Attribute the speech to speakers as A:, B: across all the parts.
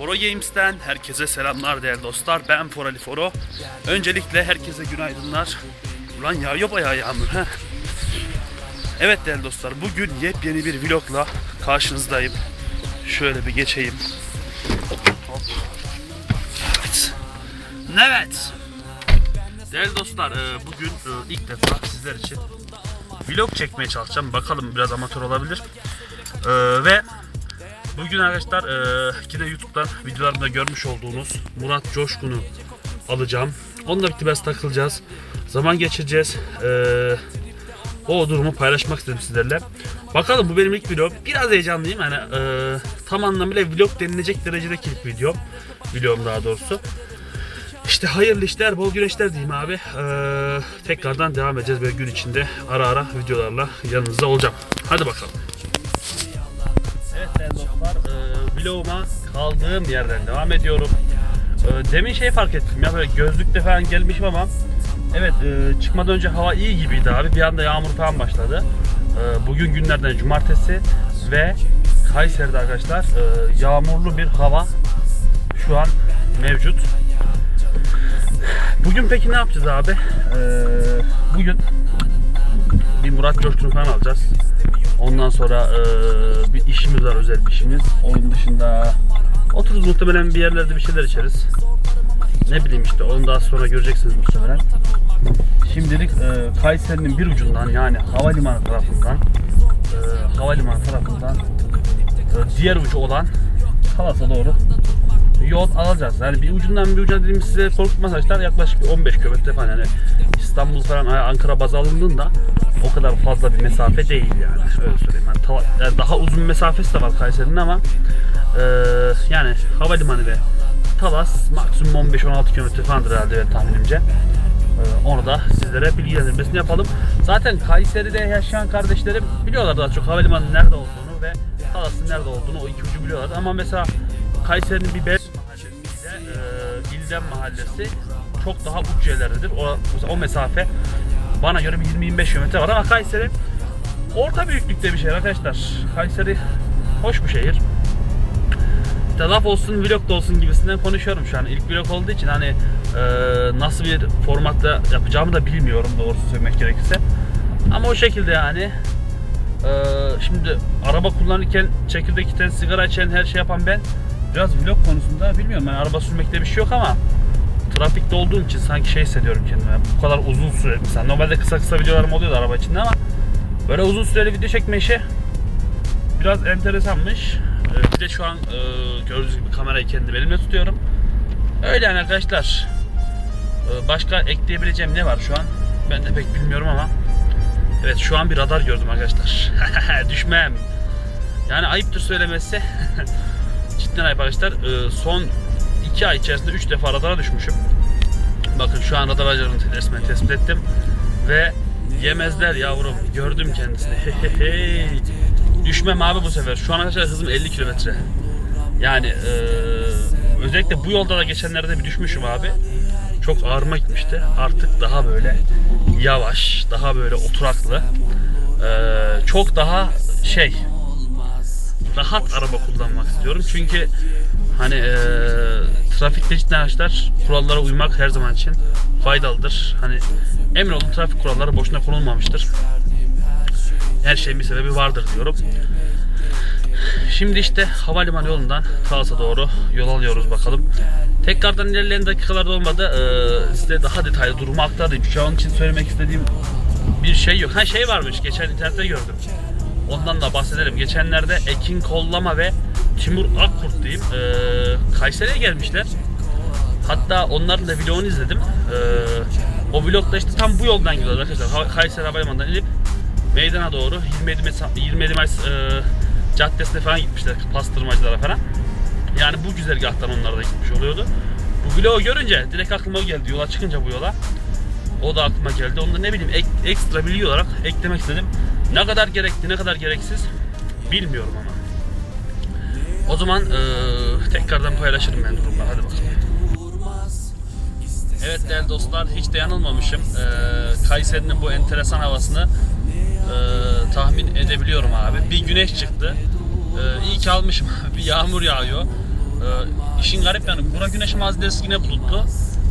A: Foro Games'ten herkese selamlar değerli dostlar. Ben Forali Foro. Öncelikle herkese günaydınlar. Ulan yağıyor bayağı yağmur ha. Evet değerli dostlar bugün yepyeni bir vlogla karşınızdayım. Şöyle bir geçeyim. Hop. Evet. Evet. Değerli dostlar e, bugün e, ilk defa sizler için vlog çekmeye çalışacağım. Bakalım biraz amatör olabilir. E, Ve Bugün arkadaşlar eee yine YouTube'dan videolarımda görmüş olduğunuz Murat Coşkun'u alacağım. Onunla birlikte biraz takılacağız. Zaman geçireceğiz. Eee, o durumu paylaşmak istedim sizlerle. Bakalım bu benim ilk videom. Biraz heyecanlıyım. Yani eee, tam anlamıyla vlog denilecek derecedeki ilk videom. Videom daha doğrusu. İşte hayırlı işler, bol güneşler diyeyim abi. Eee, tekrardan devam edeceğiz böyle gün içinde. Ara ara videolarla yanınızda olacağım. Hadi bakalım. Vloguma kaldığım yerden devam ediyorum. E, demin şey fark ettim ya böyle gözlükle falan gelmişim ama evet e, çıkmadan önce hava iyi gibiydi abi. Bir anda yağmur falan başladı. E, bugün günlerden cumartesi ve Kayseri'de arkadaşlar e, yağmurlu bir hava şu an mevcut. Bugün peki ne yapacağız abi? E, bugün bir Murat Coşkun'u falan alacağız. Ondan sonra eee, bir işimiz var özel bir işimiz. Onun dışında otururuz muhtemelen bir yerlerde bir şeyler içeriz. Ne bileyim işte onu daha sonra göreceksiniz muhtemelen. Şimdilik eee, Kayseri'nin bir ucundan yani havalimanı tarafından eee, havalimanı tarafından eee, diğer ucu olan Talas'a doğru yol alacağız. Yani bir ucundan bir ucuna dediğimiz size korkutmaz arkadaşlar yaklaşık bir 15 kilometre falan yani İstanbul falan Ankara baz alındığında o kadar fazla bir mesafe değil yani öyle söyleyeyim. Yani yani daha uzun mesafesi de var Kayseri'nin ama e, yani havalimanı ve Talas maksimum 15-16 kilometre falandır herhalde benim tahminimce. E, onu da sizlere bilgilendirmesini yapalım. Zaten Kayseri'de yaşayan kardeşlerim biliyorlar daha çok havalimanının nerede olduğunu ve Talas'ın nerede olduğunu o iki ucu biliyorlar. Ama mesela Kayseri'nin bir Beyaz mahallesiyle e, İldem mahallesi çok daha uç yerlerdedir. O, o mesafe bana göre bir 20-25 kilometre var ama Kayseri orta büyüklükte bir şehir arkadaşlar. Kayseri hoş bir şehir. İşte olsun vlog da olsun gibisinden konuşuyorum şu an. İlk vlog olduğu için hani e, nasıl bir formatta yapacağımı da bilmiyorum doğrusu söylemek gerekirse. Ama o şekilde yani. E, şimdi araba kullanırken çekirdek içen, sigara içen, her şey yapan ben biraz vlog konusunda bilmiyorum. Yani araba sürmekte bir şey yok ama trafikte olduğum için sanki şey hissediyorum kendime. Bu kadar uzun süre. Mesela normalde kısa kısa videolarım oluyordu araba içinde ama böyle uzun süreli video çekme işi biraz enteresanmış. Ee, bir de şu an e, gördüğünüz gibi kamerayı kendi elimle tutuyorum. Öyle yani arkadaşlar. Ee, başka ekleyebileceğim ne var şu an? Ben de pek bilmiyorum ama. Evet şu an bir radar gördüm arkadaşlar. Düşmem. Yani ayıptır söylemesi. Cidden arkadaşlar. Ee, son 2 ay içerisinde 3 defa radara düşmüşüm. Bakın şu an radar aracılığını resmen tespit ettim. Ve yemezler yavrum. Gördüm kendisini. Düşmem abi bu sefer. Şu an arkadaşlar hızım 50 kilometre. Yani eee, özellikle bu yolda da geçenlerde bir düşmüşüm abi. Çok ağrıma gitmişti. Artık daha böyle yavaş, daha böyle oturaklı. eee, çok daha şey rahat araba kullanmak istiyorum. Çünkü hani eee trafikte cidden araçlar kurallara uymak her zaman için faydalıdır. Hani emin olun trafik kuralları boşuna konulmamıştır. Her şeyin bir sebebi vardır diyorum. Şimdi işte havalimanı yolundan Talas'a doğru yol alıyoruz bakalım. Tekrardan ilerleyen dakikalarda olmadı. Eee size daha detaylı durumu aktarayım. Şu an için söylemek istediğim bir şey yok. Ha şey varmış geçen internette gördüm. Ondan da bahsedelim. Geçenlerde Ekin Kollama ve Timur Akkurt diyeyim. eee, Kayseri'ye gelmişler. Hatta onların da vlogunu izledim. Eee, o vlogda işte tam bu yoldan gidiyorlar arkadaşlar. Kayseri Havalimanı'ndan inip meydana doğru 27 Mayıs, 27 Mayıs eee, caddesine falan gitmişler. Pastırmacılara falan. Yani bu güzergahtan onlar da gitmiş oluyordu. Bu vlogu görünce direkt aklıma geldi. Yola çıkınca bu yola. O da aklıma geldi. Onu da ne bileyim ek- ekstra bilgi olarak eklemek istedim. Ne kadar gerekli, ne kadar gereksiz bilmiyorum ama. O zaman eee, tekrardan paylaşırım ben durumları. Hadi bakalım. Evet değerli dostlar hiç de yanılmamışım. Eee Kayseri'nin bu enteresan havasını eee, tahmin edebiliyorum abi. Bir güneş çıktı. Eee iyi ki almışım. bir yağmur yağıyor. Ee, işin garip yanı Bura Güneş Mazidesi yine bulutlu.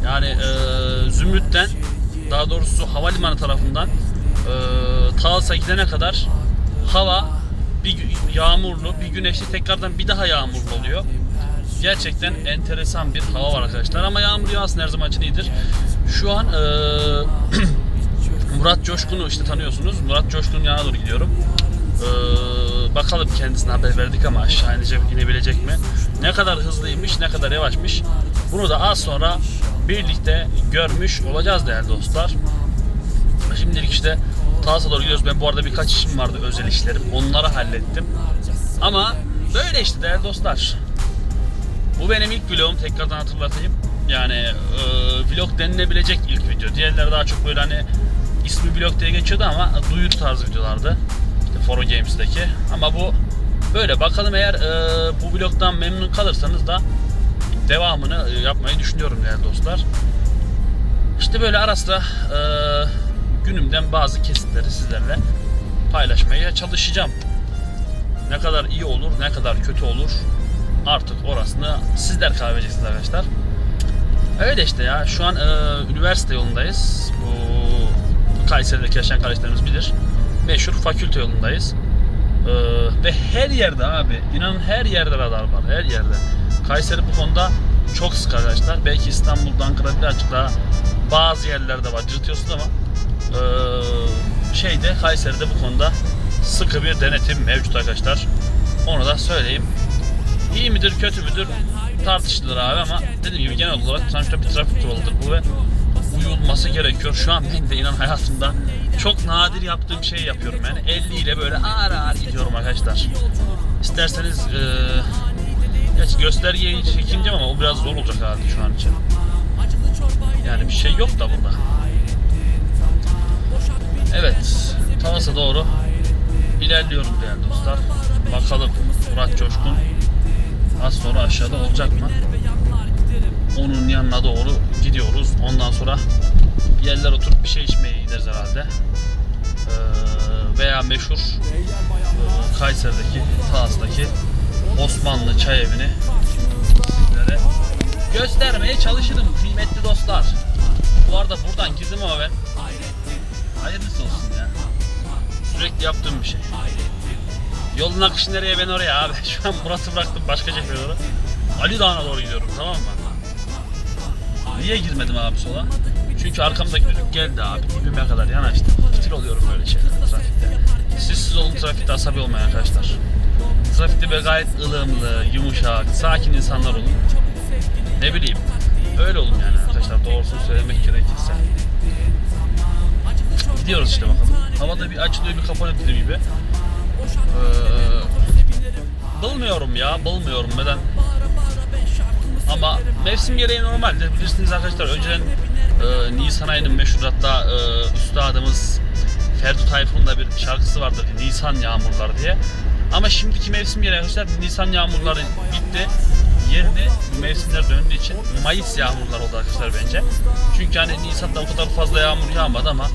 A: Yani e, Zümrüt'ten daha doğrusu havalimanı tarafından e, Tals'a gidene kadar hava bir yağmurlu, bir güneşli tekrardan bir daha yağmurlu oluyor. Gerçekten enteresan bir hava var arkadaşlar ama yağmur yağsın her zaman için iyidir. Şu an e, Murat Coşkun'u işte tanıyorsunuz. Murat Coşkun'un yanına doğru gidiyorum. Ee, bakalım kendisine haber verdik ama aşağı inecek, inebilecek mi? Ne kadar hızlıymış, ne kadar yavaşmış. Bunu da az sonra birlikte görmüş olacağız değerli dostlar. Şimdilik işte Tarsus'a doğru gidiyoruz. Ben bu arada birkaç işim vardı, özel işlerim. Onları hallettim. Ama böyle işte değerli dostlar. Bu benim ilk vlogum tekrardan hatırlatayım. Yani e, vlog denilebilecek ilk video. Diğerleri daha çok böyle hani ismi vlog diye geçiyordu ama duyuru tarzı videolardı. İşte Foro Games'teki. Ama bu böyle. Bakalım eğer e, bu vlogdan memnun kalırsanız da devamını e, yapmayı düşünüyorum değerli dostlar. İşte böyle ara sıra e, günümden bazı kesitleri sizlerle paylaşmaya çalışacağım. Ne kadar iyi olur, ne kadar kötü olur artık orasını sizler karar vereceksiniz arkadaşlar. Öyle işte ya. Şu an e, üniversite yolundayız. Bu Kayseri'deki yaşayan kardeşlerimiz bilir. Meşhur fakülte yolundayız. E, ve her yerde abi, inanın her yerde radar var. Her yerde. Kayseri bu konuda çok sık arkadaşlar. Belki İstanbul'da, Ankara'da birazcık daha bazı yerlerde var. Cırtıyorsunuz ama e, şeyde Kayseri'de bu konuda sıkı bir denetim mevcut arkadaşlar. Onu da söyleyeyim. İyi midir kötü müdür tartışılır abi ama dediğim gibi genel olarak sonuçta bir trafik kuralıdır bu ve uyulması gerekiyor. Şu an ben de inan hayatımda çok nadir yaptığım şeyi yapıyorum yani 50 ile böyle ağır ağır gidiyorum arkadaşlar. İsterseniz e, gerçi göstergeyi çekineceğim ama o biraz zor olacak abi şu an için. Yani bir şey yok da burada. Evet, Talas'a doğru ilerliyorum değerli dostlar. Bakalım Murat Coşkun az sonra aşağıda olacak mı? Onun yanına doğru gidiyoruz. Ondan sonra yerler oturup bir şey içmeye gideriz herhalde. Ee, veya meşhur e, Kayseri'deki, Talas'taki Osmanlı çay evini sizlere göstermeye çalışırım kıymetli dostlar. Bu arada buradan girdim ama ben hayırlısı olsun ya. Sürekli yaptığım bir şey. Yolun akışı nereye ben oraya abi. Şu an Murat'ı bıraktım başka cepheye doğru. Ali Dağı'na doğru gidiyorum tamam mı? Niye girmedim abi sola? Çünkü arkamdaki düdük geldi abi. Dibime kadar yanaştı. Fitil oluyorum böyle şeyler trafikte. Siz siz olun trafikte asabi olmayın arkadaşlar. Trafikte böyle gayet ılımlı, yumuşak, sakin insanlar olun. Ne bileyim. Öyle olun yani arkadaşlar doğrusunu söylemek gerekirse. Gidiyoruz işte bakalım. Havada bir açılıyor bir kapanıyor dediğim gibi. Ee, bulmuyorum ya, bulmuyorum neden? Ama mevsim gereği normaldir. Bilirsiniz arkadaşlar önceden e, Nisan ayının meşhur hatta e, üstadımız Ferdi Tayfun'un da bir şarkısı vardır Nisan Yağmurları diye. Ama şimdiki mevsim gereği arkadaşlar Nisan yağmurları bitti. Yerine mevsimler döndüğü için Mayıs yağmurları oldu arkadaşlar bence. Çünkü hani Nisan'da o kadar fazla yağmur yağmadı ama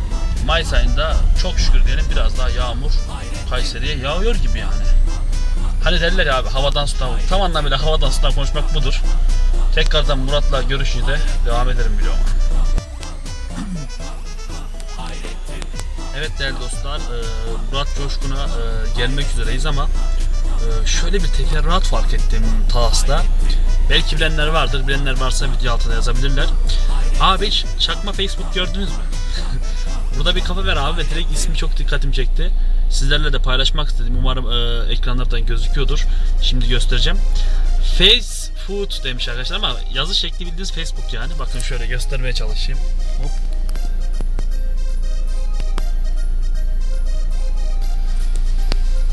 A: Mayıs ayında çok şükür diyelim biraz daha yağmur Kayseri'ye yağıyor gibi yani. Hani derler ya abi havadan sudan tam anlamıyla havadan sudan konuşmak budur. Tekrardan Murat'la görüşünce devam ederim biliyorum. Evet değerli dostlar, e, Murat Coşkun'a e, gelmek üzereyiz ama e, şöyle bir teferruat fark ettim Talas'ta. Belki bilenler vardır, bilenler varsa video altına yazabilirler. Abi hiç çakma Facebook gördünüz mü? Burada bir kafa ver abi ve direkt ismi çok dikkatimi çekti. Sizlerle de paylaşmak istedim. Umarım e, ekranlardan gözüküyordur. Şimdi göstereceğim. Face Food demiş arkadaşlar ama yazı şekli bildiğiniz Facebook yani. Bakın şöyle göstermeye çalışayım. Hop.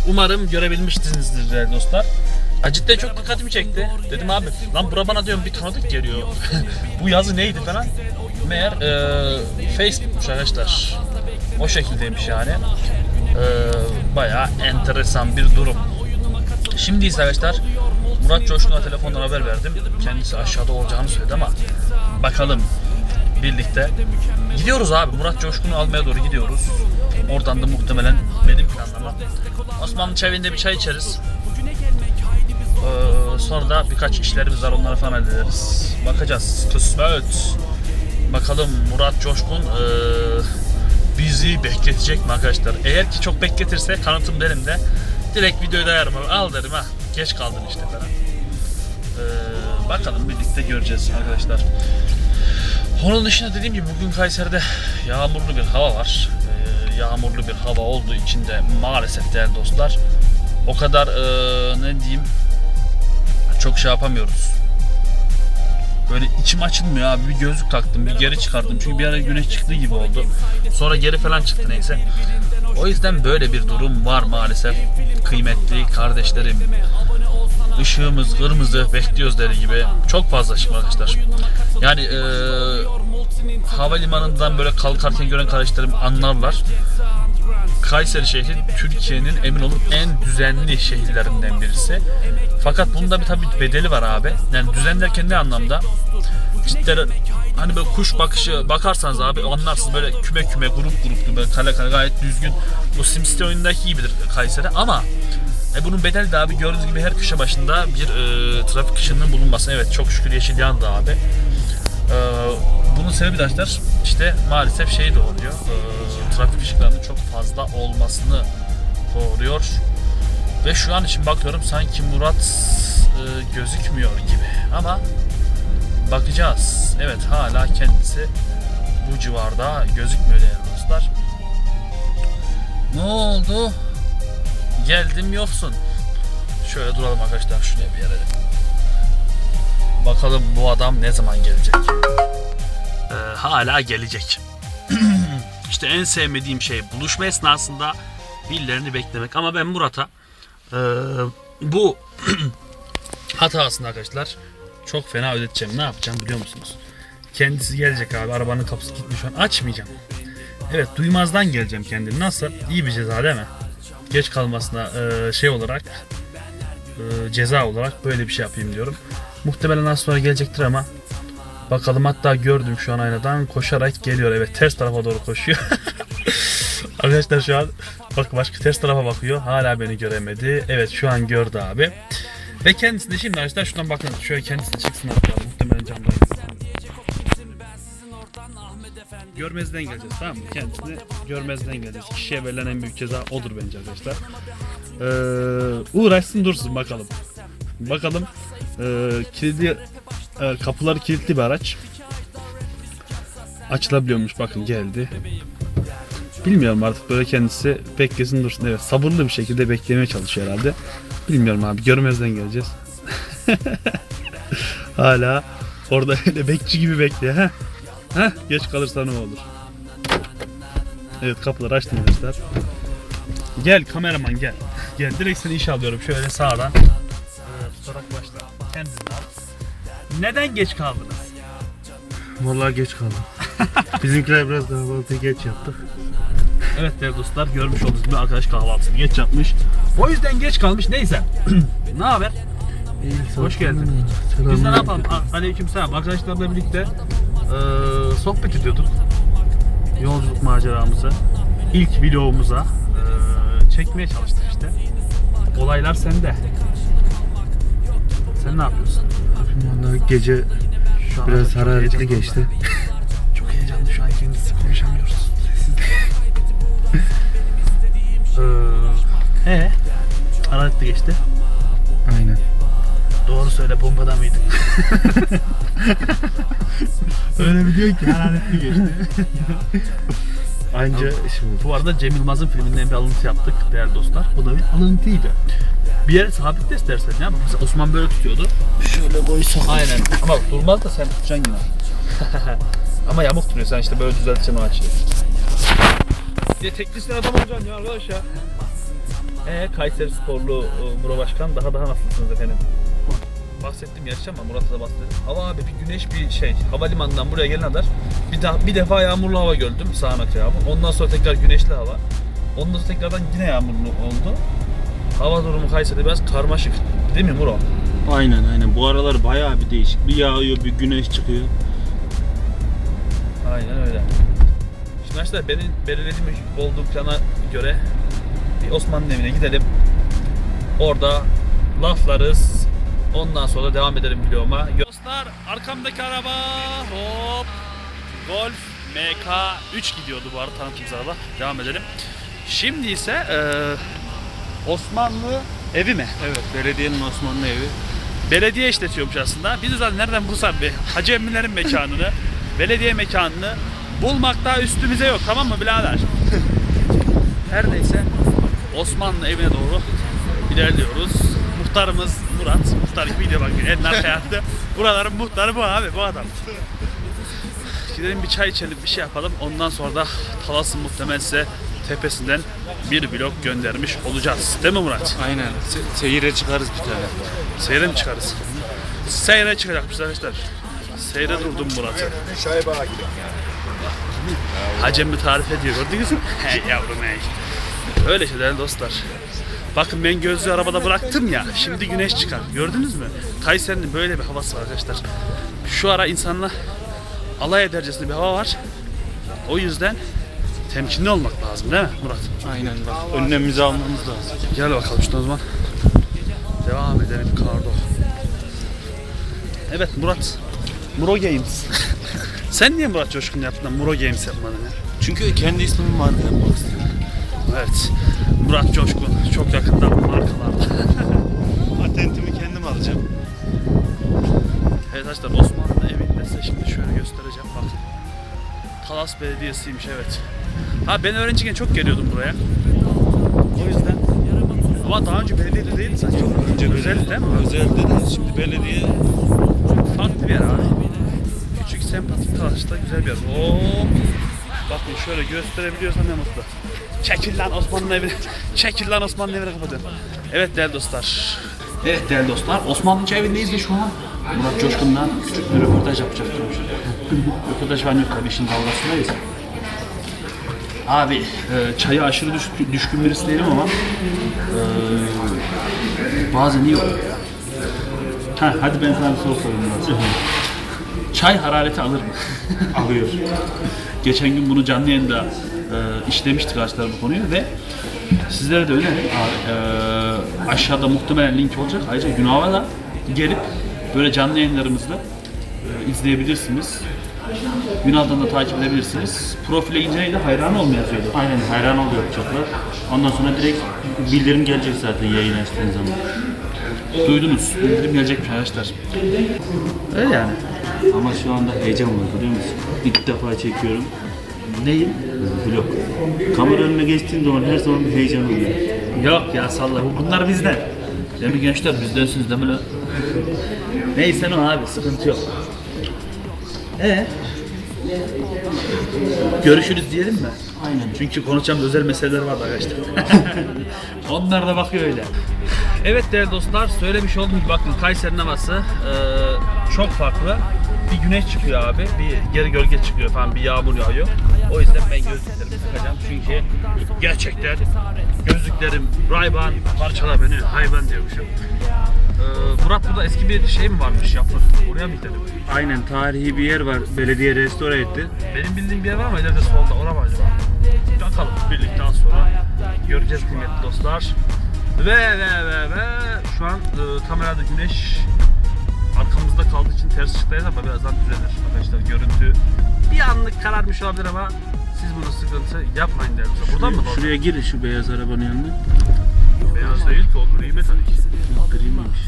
A: Umarım görebilmişsinizdir değerli dostlar. Ha, cidden çok dikkatimi çekti. Dedim abi lan bura bana diyorum bir tanıdık geliyor. Bu yazı neydi falan. Meğer e, Facebook'muş arkadaşlar. O şekildeymiş yani. E, bayağı enteresan bir durum. Şimdi ise arkadaşlar Murat Coşkun'a telefondan haber verdim. Kendisi aşağıda olacağını söyledi ama bakalım birlikte. Gidiyoruz abi. Murat Coşkun'u almaya doğru gidiyoruz. Oradan da muhtemelen benim planlama. Osmanlı çevinde bir çay içeriz. Ee, sonra da birkaç işlerimiz var onları falan hallederiz. Bakacağız. Kısmet. Bakalım Murat Coşkun eee, bizi bekletecek mi arkadaşlar? Eğer ki çok bekletirse kanıtım derim de direkt videoyu dayarım. Al derim ha. Geç kaldın işte falan. Eee, bakalım birlikte göreceğiz arkadaşlar. Onun dışında dediğim gibi bugün Kayseri'de yağmurlu bir hava var. Ee, yağmurlu bir hava olduğu için de maalesef değerli dostlar o kadar ee, ne diyeyim çok şey yapamıyoruz. Böyle içim açılmıyor abi. Bir gözlük taktım, bir geri çıkarttım. Çünkü bir ara güneş çıktığı gibi oldu. Sonra geri falan çıktı neyse. O yüzden böyle bir durum var maalesef. Kıymetli kardeşlerim. Işığımız kırmızı bekliyoruz dedi gibi. Çok fazla ışık arkadaşlar. Yani eee havalimanından böyle kalkarken gören kardeşlerim anlarlar. Kayseri şehri Türkiye'nin emin olun en düzenli şehirlerinden birisi. Fakat bunda bir tabii bedeli var abi. Yani düzen derken ne anlamda? Cidden hani böyle kuş bakışı bakarsanız abi anlarsınız böyle küme küme grup grup böyle kale kale gayet düzgün. Bu SimCity oyundaki gibidir Kayseri ama e bunun bedeli de abi gördüğünüz gibi her köşe başında bir e, trafik ışığının bulunması. Evet çok şükür yeşil yandı abi. E, bunun sebebi de arkadaşlar işte maalesef şey doğuruyor. E, trafik ışıklarının çok fazla olmasını doğuruyor. Ve şu an için bakıyorum sanki Murat e, gözükmüyor gibi. Ama bakacağız. Evet hala kendisi bu civarda gözükmüyor değerli dostlar. Ne oldu? Geldim yoksun. Şöyle duralım arkadaşlar şuraya bir yere. Bakalım bu adam ne zaman gelecek. Ee, hala gelecek. işte en sevmediğim şey buluşma esnasında birilerini beklemek. Ama ben Murat'a e, bu hatasını arkadaşlar çok fena ödeteceğim. Ne yapacağım biliyor musunuz? Kendisi gelecek abi. Arabanın kapısı gitmiş. Açmayacağım. Evet duymazdan geleceğim kendini. Nasıl? İyi bir ceza değil mi? Geç kalmasına e, şey olarak e, ceza olarak böyle bir şey yapayım diyorum. Muhtemelen az sonra gelecektir ama bakalım hatta gördüm şu an aynadan koşarak geliyor. Evet ters tarafa doğru koşuyor. Arkadaşlar şu an bak başka ters tarafa bakıyor. Hala beni göremedi. Evet şu an gördü abi. Ve kendisi de şimdi arkadaşlar şuradan bakın şöyle kendisi de çıksın hatta muhtemelen camdan. Görmezden geleceğiz tamam mı? Kendisini görmezden geleceğiz. Kişiye verilen en büyük ceza odur bence arkadaşlar. Ee, uğraşsın dursun bakalım. Bakalım ee, kilitli e, kapıları kilitli bir araç. Açılabiliyormuş bakın geldi. Bilmiyorum artık böyle kendisi beklesin dursun. Evet sabırlı bir şekilde beklemeye çalışıyor herhalde. Bilmiyorum abi görmezden geleceğiz. Hala orada öyle bekçi gibi bekliyor. Heh. Heh, geç kalırsa ne olur. Evet kapıları açtım arkadaşlar. Gel kameraman gel. Gel direkt seni işe alıyorum şöyle sağdan. Ee, tutarak başla. Neden geç kaldınız?
B: Vallahi geç kaldım. Bizimkiler biraz kahvaltıyı geç yaptık.
A: Evet değerli dostlar görmüş olduğunuz gibi arkadaş kahvaltısını geç yapmış. O yüzden geç kalmış. Neyse. ne haber? Hoş geldin. Biz de ne yapalım? A- Aleykümselam. Arkadaşlarla birlikte eee sohbet ediyorduk. Yolculuk maceramızı. ilk vlogumuza eee, çekmeye çalıştık işte. Olaylar sende. Sen ne yapıyorsun?
B: Vallahi gece
A: Şu an
B: biraz
A: çok
B: hararetli
A: heyecanlı.
B: geçti.
A: Çok heyecanlı şu an kendisi konuşamıyoruz. Eee ee, hararetli geçti.
B: Aynen.
A: Doğru söyle bombada mıydık? Öyle bir diyor ki hararetli geçti.
B: Anca işim oldu.
A: Bu arada Cem Yılmaz'ın filminden bir alıntı yaptık değerli dostlar. Bu da bir alıntıydı. Bir yere sabitle istersen ya. Mesela Osman böyle tutuyordu.
B: Şöyle koysak.
A: Aynen. Ama durmaz da sen tutacaksın yine. Ama yamuk duruyor. Sen işte böyle düzelteceksin o açıyı. De teknisyen adam olacaksın ya arkadaş ya. Ee, Kayseri sporlu e, Murat Başkan daha daha nasılsınız efendim? Bahsettim gerçi ama Murat'a da bahsettim. Hava abi bir güneş bir şey havalimanından buraya gelene kadar bir daha bir defa yağmurlu hava gördüm sağanak yağmur. Ondan sonra tekrar güneşli hava. Ondan sonra tekrardan yine yağmurlu oldu. Hava durumu Kayseri'de biraz karmaşık. Değil mi Muro?
B: Aynen aynen. Bu aralar bayağı bir değişik. Bir yağıyor bir güneş çıkıyor.
A: Aynen öyle. Şimdi arkadaşlar benim belirlediğim olduğum plana göre bir Osman'ın evine gidelim. Orada laflarız, Ondan sonra devam edelim videoma. Dostlar arkamdaki araba hop Golf MK3 gidiyordu bu arada tanıtım zarla. Devam edelim. Şimdi ise eee, Osmanlı evi mi?
B: Evet, belediyenin Osmanlı evi.
A: Belediye işletiyormuş aslında. Biz de zaten nereden bulsak bir Hacı Emmilerin mekanını, belediye mekanını bulmakta üstümüze yok tamam mı birader? Her neyse Osmanlı evine doğru ilerliyoruz. Muhtarımız Murat. Muhtar gibi gidiyor bak en arka yattı. Buraların muhtarı bu abi bu adam. Gidelim bir çay içelim bir şey yapalım. Ondan sonra da Talas'ın muhtemelen size tepesinden bir blok göndermiş olacağız. Değil mi Murat?
B: Aynen. Se- seyire çıkarız bir tane.
A: Seyre mi çıkarız? Seyre çıkacakmış arkadaşlar. Seyre durdum Murat'ı. Hacem mi tarif ediyor gördünüz mü? Hey yavrum hey. Öyle şey değerli dostlar. Bakın ben gözlüğü arabada bıraktım ya. Şimdi güneş çıkar. Gördünüz mü? Kayseri'nin böyle bir havası var arkadaşlar. Şu ara insanla alay edercesine bir hava var. O yüzden temkinli olmak lazım değil mi Murat?
B: Aynen bak. Önlemimizi almamız lazım.
A: Gel bakalım şuna o zaman. Devam edelim Kardo. Evet Murat. Muro Games. Sen niye Murat Coşkun yaptın da Muro Games yapmadın ya?
B: Çünkü kendi ismimi marka yapmak istiyorum.
A: Evet. Murat Coşkun çok yakında markalarda.
B: Patentimi kendim alacağım.
A: evet arkadaşlar Osmanlı evinde size şimdi şöyle göstereceğim bak. Talas Belediyesi'ymiş evet. Ha ben öğrenciyken çok geliyordum buraya. O yüzden. Ama daha önce belediyede değildi sanki.
B: Önce
A: Özel değil mi?
B: Özeldi de şimdi belediye
A: Farklı bir yer abi. Küçük, sempatik taşta güzel bir yer. Hop. Bakın şöyle gösterebiliyorsam ne mutlu. Çekil lan Osmanlı evi. Çekil lan Osmanlı evine kapatın. Evet değerli dostlar. Evet değerli dostlar. Osmanlıca evindeyiz ve şu an Murat Coşkun'dan küçük bir röportaj yapacağız. röportaj falan yok tabii işin dalgasındayız. Abi e, çaya aşırı düşkün, düşkün birisi değilim ama e, bazen iyi oluyor ya. Ha, hadi ben sana bir soru sorayım Murat. Çay harareti alır mı? Alıyor. Geçen gün bunu canlı yayında işlemiştik arkadaşlar bu konuyu ve sizlere de öyle abi, e, aşağıda muhtemelen link olacak. Ayrıca Günah'a da gelip böyle canlı yayınlarımızda e, izleyebilirsiniz. Günah'dan da takip edebilirsiniz. Profile inceyle hayran olma yazıyordu.
C: Aynen hayran oluyor çocuklar. Ondan sonra direkt bildirim gelecek zaten yayın açtığın zaman.
A: Duydunuz. Bildirim gelecekmiş arkadaşlar. Öyle yani.
C: Ama şu anda heyecan var biliyor musun? İlk defa çekiyorum.
A: Neyim?
C: Vlog. Kamera önüne geçtiğim zaman her zaman bir heyecan oluyor.
A: Yok ya salla. Bu- Bunlar bizden. Demin gençler bizdensiniz değil mi lan? Neyse ne abi sıkıntı yok. Ee? Görüşürüz diyelim mi?
C: Aynen.
A: Çünkü konuşacağımız özel meseleler var arkadaşlar. Onlar da bakıyor öyle. Evet değerli dostlar söylemiş olduğum gibi bakın Kayseri'nin havası eee, çok farklı. Bir güneş çıkıyor abi, bir geri gölge çıkıyor falan, bir yağmur yağıyor. O yüzden ben gözlüklerimi takacağım çünkü gerçekten gözlüklerim Ray-Ban parçala beni hayvan diyormuşum. Eee, Murat burada eski bir şey mi varmış yapı? Oraya mı gidelim?
C: Aynen tarihi bir yer var. Belediye restore etti.
A: Benim bildiğim bir yer var mı? İleride solda. Orada mı acaba? Bakalım birlikte az sonra göreceğiz kıymetli dostlar. Ve ve ve ve şu an e, kamerada güneş arkamızda kaldığı için ters ışıktayız ama birazdan düzelir arkadaşlar. Görüntü bir anlık kararmış olabilir ama siz bunu sıkıntı yapmayın derim size. Buradan mı doğru?
C: Şuraya gir şu beyaz arabanın yanına.
A: Beyaz değil ki o gri metal.
C: Gri miymiş?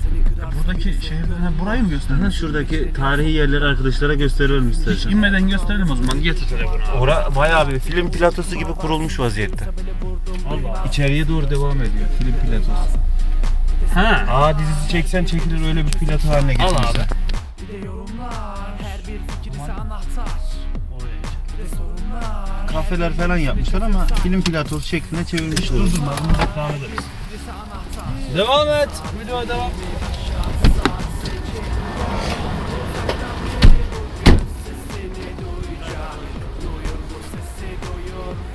A: Ya buradaki şehirde ha, burayı mı gösterdin?
C: Ha, şuradaki tarihi yerleri arkadaşlara gösterelim
A: Hiç
C: istersen.
A: inmeden gösterelim o zaman. Getir telefonu abi.
C: Ora bayağı bir film platosu gibi kurulmuş vaziyette.
A: Allah.
B: İçeriye doğru devam ediyor. Film platosu.
A: Ha.
B: Aa dizisi çeksen çekilir öyle bir plato haline
A: Al
B: getirmişler.
A: abi.
B: Kafeler falan yapmışlar ama film platosu şeklinde çevirmişler.
A: Dur dur devam ederiz. Devam et. Videoya devam.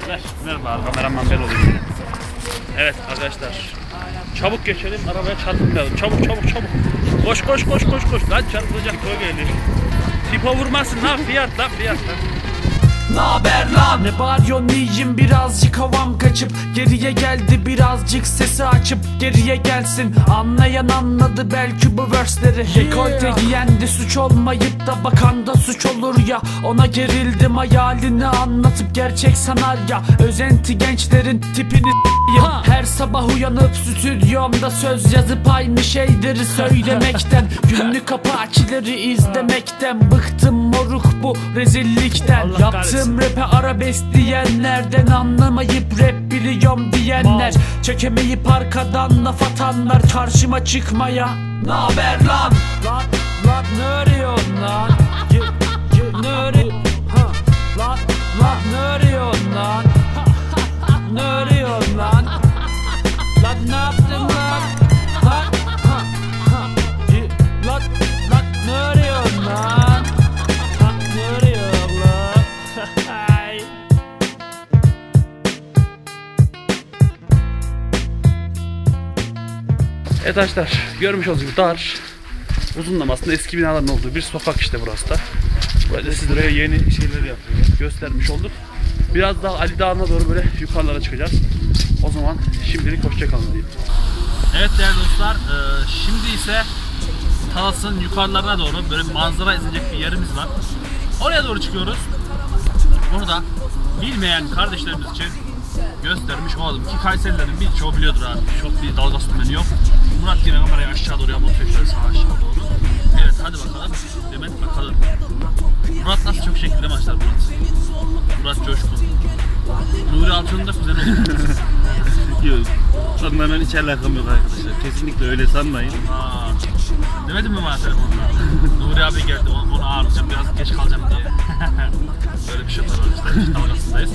A: Ver, abi, kameraman ben olayım. Evet arkadaşlar. Çabuk geçelim, arabaya çarpmayalım. Çabuk çabuk çabuk. Koş koş koş koş koş. Lan çarpılacak böyle gelir. Tipo vurmasın lan fiyat lan fiyat lan.
D: Naber lan? Ne bağırıyorsun? İyiyim. Birazcık havam kaçıp Geriye geldi. Birazcık sesi açıp Geriye gelsin. Anlayan anladı belki bu versleri. Dekolte giyen de suç olmayıp da bakan da suç olur ya. Ona gerildim hayalini anlatıp gerçek sanar ya. Özenti gençlerin tipini s**eyim. Her sabah uyanıp stüdyomda söz yazıp aynı şeyleri söylemekten Günlük apaçileri izlemekten Bıktım moruk bu rezillikten.
A: Allah
D: Yaptığım rap'e arabesk diyenlerden Anlamayıp rap biliyorum diyenler Çekemeyip arkadan laf atanlar Karşıma çıkmaya. Naber lan? Lan lan ne arıyorsun lan? Ye- ye- Ne arıyorsun Lan lan ne arıyorsun lan Ne arıyorsun lan Lan ne yaptın lan Lan ha, ha, Lan lan ne arıyorsun lan Lan ne Ay.
A: Evet arkadaşlar görmüş olduğunuz dar uzunlamasında eski binaların olduğu bir sokak işte burası da. Böyle sizlere
B: yeni şeyler yapıyor.
A: göstermiş olduk. Biraz daha Ali Dağı'na doğru böyle yukarılara çıkacağız. O zaman şimdilik hoşçakalın diyeyim. Evet değerli dostlar, e, şimdi ise Talas'ın yukarılarına doğru böyle manzara izleyecek bir yerimiz var. Oraya doğru çıkıyoruz. Burada bilmeyen kardeşlerimiz için göstermiş olalım ki Kayserilerin birçoğu biliyordur abi. Çok bir dalga sürmeni yok. Murat yine kamerayı aşağı doğru yapatıyor şöyle sağ aşağı doğru. Evet hadi bakalım. Demet bakalım. Murat nasıl çok şekilde maçlar Murat. Murat Coşkun. Nuri Alço'nun da kuzeni olur.
B: Yok. Onlarla hiç alakam yok arkadaşlar. Kesinlikle öyle sanmayın.
A: Aa, demedim mi bana telefonda? Nuri abi geldi, onu, onu ağırlayacağım, biraz geç kalacağım diye. böyle bir şey var işte, işte dalgasındayız.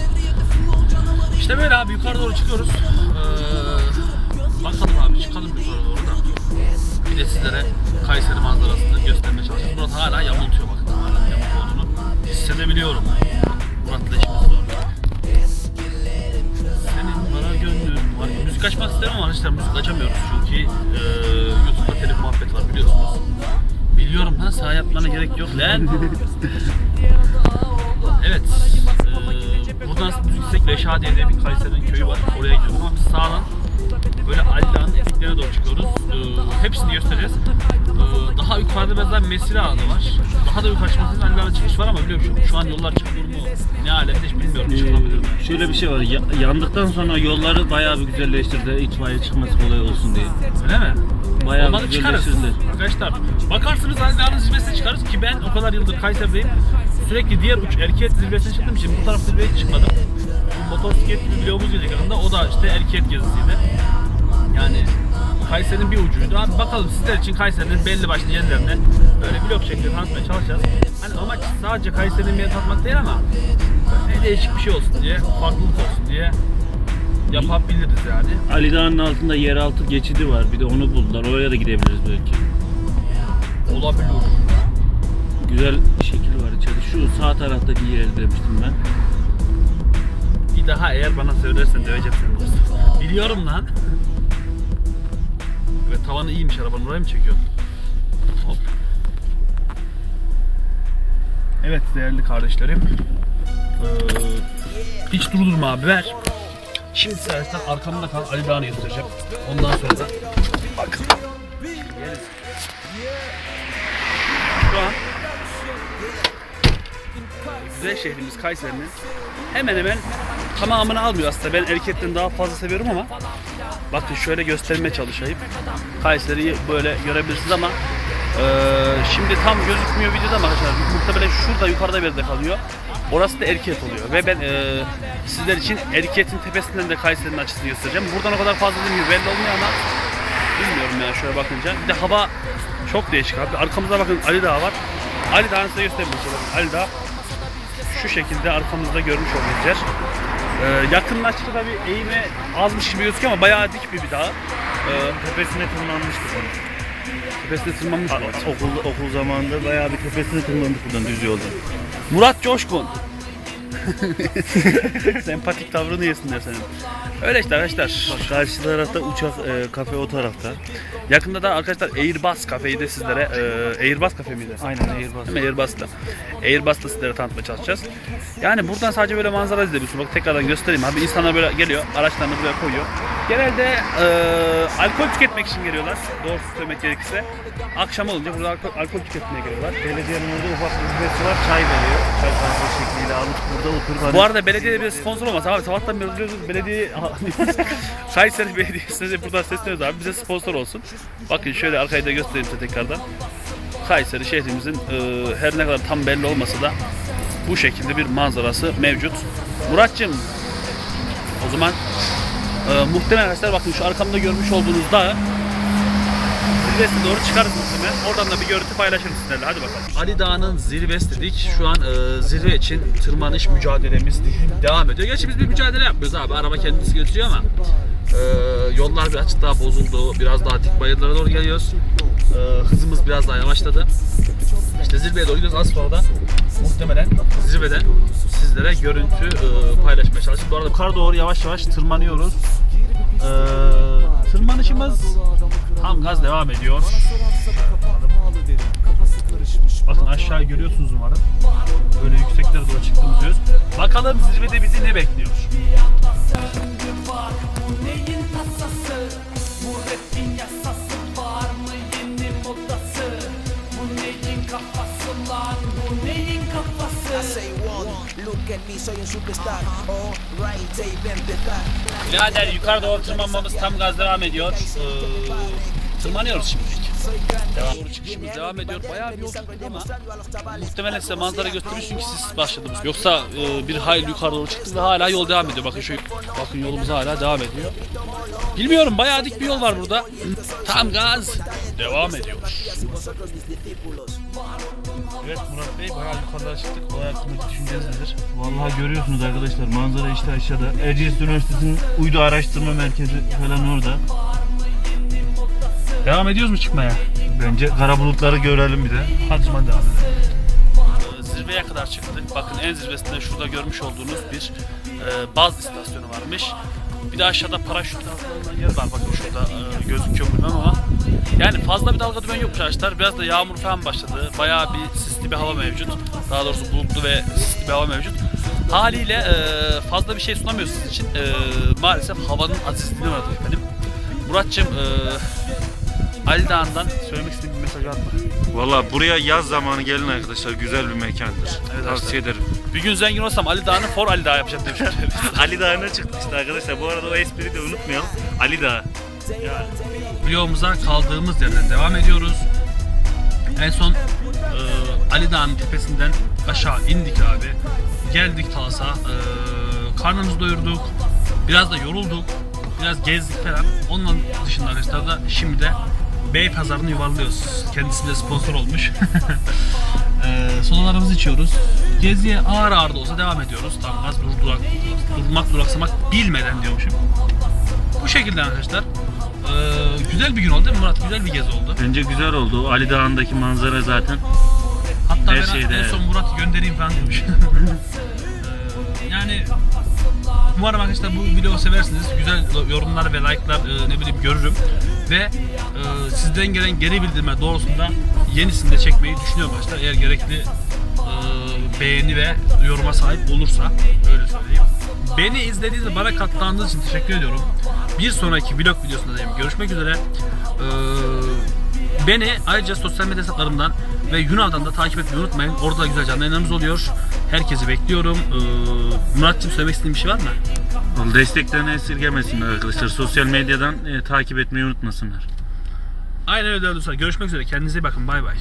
A: İşte böyle abi, yukarı doğru çıkıyoruz. Ee, bakalım abi, çıkalım yukarı doğru da. Bir de sizlere Kayseri manzarasını göstermeye çalışacağız. Murat hala yamultuyor bakın, hala yamuk olduğunu hissedebiliyorum. Murat'la işimiz. Senin bana gönlün var. Müzik açmak isterim ama arkadaşlar müzik açamıyoruz çünkü e, YouTube'da telif muhabbet var biliyorsunuz. Biliyorum lan sağ yapmana gerek yok lan. evet. E, buradan müzik gitsek Reşadiye diye bir Kayseri'nin köyü var. Oraya gidiyoruz ama biz sağdan böyle Ali'den eteklerine doğru çıkıyoruz. E, hepsini göstereceğiz. E, daha yukarıda biraz daha Mesire da var. Daha da yukarı çıkmak için Ali'den çıkış var ama biliyorum şu, şu an yollar çıkıyor mu? Ne alemde hiç bilmiyorum. Çıkılabilir mi?
B: Ee, şöyle bir şey var. ya- yandıktan sonra yolları bayağı bir güzelleştirdi. İtfaiye çıkması kolay olsun diye.
A: Öyle mi?
B: Bayağı
A: Olmadı çıkarız. Arkadaşlar bakarsınız Ali'nin zirvesine çıkarız ki ben o kadar yıldır Kayseri'deyim. Sürekli diğer uç erkek zirvesine çıktığım için bu taraf zirveye çıkmadım. Bu motosiklet bir vlogumuz gelecek yanında. O da işte erkek gezisiydi. Yani Kayseri'nin bir ucuydu. Abi bakalım sizler için Kayseri'nin belli başlı yerlerine böyle vlog şeklinde tanıtmaya çalışacağız. Hani amaç sadece Kayseri'nin bir tanıtmak değil ama böyle değişik bir şey olsun diye, farklılık olsun diye yapabiliriz yani.
B: Ali Dağı'nın altında yeraltı geçidi var. Bir de onu buldular. Oraya da gidebiliriz belki.
A: Olabilir.
B: Güzel şekil var içeride. Şu sağ taraftaki yeri demiştim ben.
A: Bir daha eğer bana söylersen döveceğim seni dostum. Biliyorum lan. Evet tavanı iyiymiş arabanın oraya mı çekiyor? Hop. Evet değerli kardeşlerim. Ee, hiç durdurma abi ver. Şimdi sen arkamda kalan Ali Dağı'nı göstereceğim. Ondan sonra da bakın. Şu an güzel şehrimiz Kayseri'nin hemen hemen tamamını almıyor aslında. Ben erketten daha fazla seviyorum ama bakın şöyle göstermeye çalışayım. Kayseri'yi böyle görebilirsiniz ama eee, şimdi tam gözükmüyor videoda ama arkadaşlar muhtemelen şurada yukarıda bir yerde kalıyor. Orası da Erket oluyor ve ben eee, sizler için Erket'in tepesinden de Kayseri'nin açısını göstereceğim. Buradan o kadar fazla değil belli olmuyor ama bilmiyorum yani şöyle bakınca. Bir de hava çok değişik abi. Arkamızda bakın Ali Dağı var. Ali Dağı'nı size göstereyim. Ali Dağı şu şekilde arkamızda görmüş yer. Ee, yakınlaştıkça tabii eğimi azmış gibi gözüküyor ama bayağı dik bir bir dağ. Ee,
B: Tepesine tırmanmıştık onu.
A: tepesine tırmanmış mı?
B: Okul, okul zamanında bayağı bir tepesine tırmandık buradan düz yoldan.
A: Murat Coşkun. Sempatik tavrını yesinler senin. Öyle işte arkadaşlar.
C: Karşı tarafta uçak e, kafe o tarafta.
A: Yakında da arkadaşlar Airbus kafeyi de sizlere e, Airbus kafe miydi?
C: Aynen Airbus.
A: Değil mi? Airbus'la. Airbus'la sizlere tanıtmaya çalışacağız. Yani buradan sadece böyle manzara izleyebiliyorsun. Bak tekrardan göstereyim abi. İnsanlar böyle geliyor, araçlarını buraya koyuyor. Genelde e, alkol tüketmek için geliyorlar. Doğrusu söylemek gerekirse. Akşam olunca burada alkol, alkol tüketmeye geliyorlar.
C: Belediyenin orada ufak bir hizmeti var. Çay veriyor. Çay kahve şekliyle alıp burada oturup
A: Bu arada belediye de bir sponsor olmaz abi. Sabahtan beri duruyoruz belediye Kayseri Belediyesi'ne buradan sesleniyoruz abi. Bize sponsor olsun. Bakın şöyle arkayı da göstereyim size tekrardan. Kayseri şehrimizin e, her ne kadar tam belli olmasa da bu şekilde bir manzarası mevcut. Muratcığım o zaman e, muhtemelen arkadaşlar bakın şu arkamda görmüş olduğunuz dağı zirvesine doğru çıkarız muhtemelen. Oradan da bir görüntü paylaşırız sizlerle. Hadi bakalım. Ali Dağı'nın zirvesi dedik. Şu an e, zirve için tırmanış mücadelemiz devam ediyor. Gerçi biz bir mücadele yapmıyoruz abi. Araba kendisi götürüyor ama e, yollar birazcık daha bozuldu. Biraz daha dik bayırlara doğru geliyoruz. E, hızımız biraz daha yavaşladı. İşte zirveye doğru gidiyoruz. Az sonra da muhtemelen zirveden sizlere görüntü e, paylaşmaya çalışacağız. Bu arada yukarı doğru yavaş yavaş tırmanıyoruz. E, tırmanışımız tam gaz devam ediyor. Bakın aşağı görüyorsunuz umarım. Böyle yükseklere doğru çıktığımız diyoruz. Bakalım zirvede bizi ne bekliyor?
D: Şimdi var bu neyin tasası
E: look at me, soy un superstar. Alright, ey empezar.
A: Birader yukarı doğru tırmanmamız tam gaz devam ediyor. Ee, tırmanıyoruz şimdilik. Devam. Doğru çıkışımız devam ediyor. Bayağı bir yol çıktık ama muhtemelen size manzara gösterir çünkü siz başladınız. Yoksa e, bir hayli yukarı doğru çıktık ve hala yol devam ediyor. Bakın şu bakın yolumuz hala devam ediyor. Bilmiyorum bayağı dik bir yol var burada. Tam gaz devam ediyor. Evet Murat Bey bayağı yukarılara çıktık. Bu hakkındaki düşünceniz nedir?
C: Vallahi görüyorsunuz arkadaşlar manzara işte aşağıda. Erciyes Üniversitesi'nin uydu araştırma merkezi falan orada.
A: Devam ediyoruz mu çıkmaya?
C: Bence kara bulutları görelim bir de.
A: Hadi zaman devam edelim. Ee, Zirveye kadar çıktık. Bakın en zirvesinde şurada görmüş olduğunuz bir e, baz istasyonu varmış. Bir de aşağıda paraşütle atlanan yer var. Bakın şurada e, gözüküyor bilmem ama. Yani fazla bir dalga dümen yokmuş arkadaşlar. Biraz da yağmur falan başladı. Bayağı bir sisli bir hava mevcut. Daha doğrusu bulutlu ve sisli bir hava mevcut. Haliyle e, fazla bir şey sunamıyoruz sizin için. E, maalesef havanın azizliğine uğradık efendim. Muratcığım e, Ali Dağı'ndan söylemek istediğim bir mesaj var mı?
C: Vallahi buraya yaz zamanı gelin arkadaşlar. Güzel bir mekandır.
A: Evet,
C: Tavsiye ederim.
A: Bir gün zengin olsam Ali Dağı'nı for Ali Dağı yapacağım demiştim.
C: Ali Dağı'na çıktık işte arkadaşlar. Bu arada o espriyi de unutmayalım. Ali Dağı.
A: Vlogumuza kaldığımız yerden devam ediyoruz. En son e, Ali Dağı'nın tepesinden aşağı indik abi. Geldik Talas'a. E, karnımızı doyurduk. Biraz da yorulduk. Biraz gezdik falan. Onun dışında arkadaşlar da şimdi de Bey pazarını yuvarlıyoruz. Kendisi de sponsor olmuş. e, solalarımızı içiyoruz. Geziye ağır ağır da olsa devam ediyoruz. Tam gaz durdurak, durmak duraksamak bilmeden diyormuşum. Bu şekilde arkadaşlar. Ee, güzel bir gün oldu değil mi Murat? Güzel bir gezi oldu.
C: Bence güzel oldu. Ali Dağı'ndaki manzara zaten.
A: Hatta
C: Her
A: ben
C: şeyde
A: en son Murat'ı göndereyim falan demiş. Ee, yani umarım arkadaşlar bu videoyu seversiniz. Güzel yorumlar ve like'lar e, ne bileyim görürüm. Ve e, sizden gelen geri bildirme doğrusunda yenisini de çekmeyi düşünüyorum arkadaşlar. Eğer gerekli e, beğeni ve yoruma sahip olursa öyle söyleyeyim. Beni izlediğiniz bana katıldığınız için teşekkür ediyorum. Bir sonraki vlog videosunda diyeyim. Görüşmek üzere. Ee, beni ayrıca sosyal medya hesaplarımdan ve Yunan'dan da takip etmeyi unutmayın. Orada da güzel canlı yayınlarımız oluyor. Herkesi bekliyorum. Ee, Murat'cığım söylemek istediğin bir şey var mı?
C: Desteklerini esirgemesinler arkadaşlar. Sosyal medyadan e, takip etmeyi unutmasınlar.
A: Aynen öyle dostlar. Görüşmek üzere. Kendinize iyi bakın. Bay bay.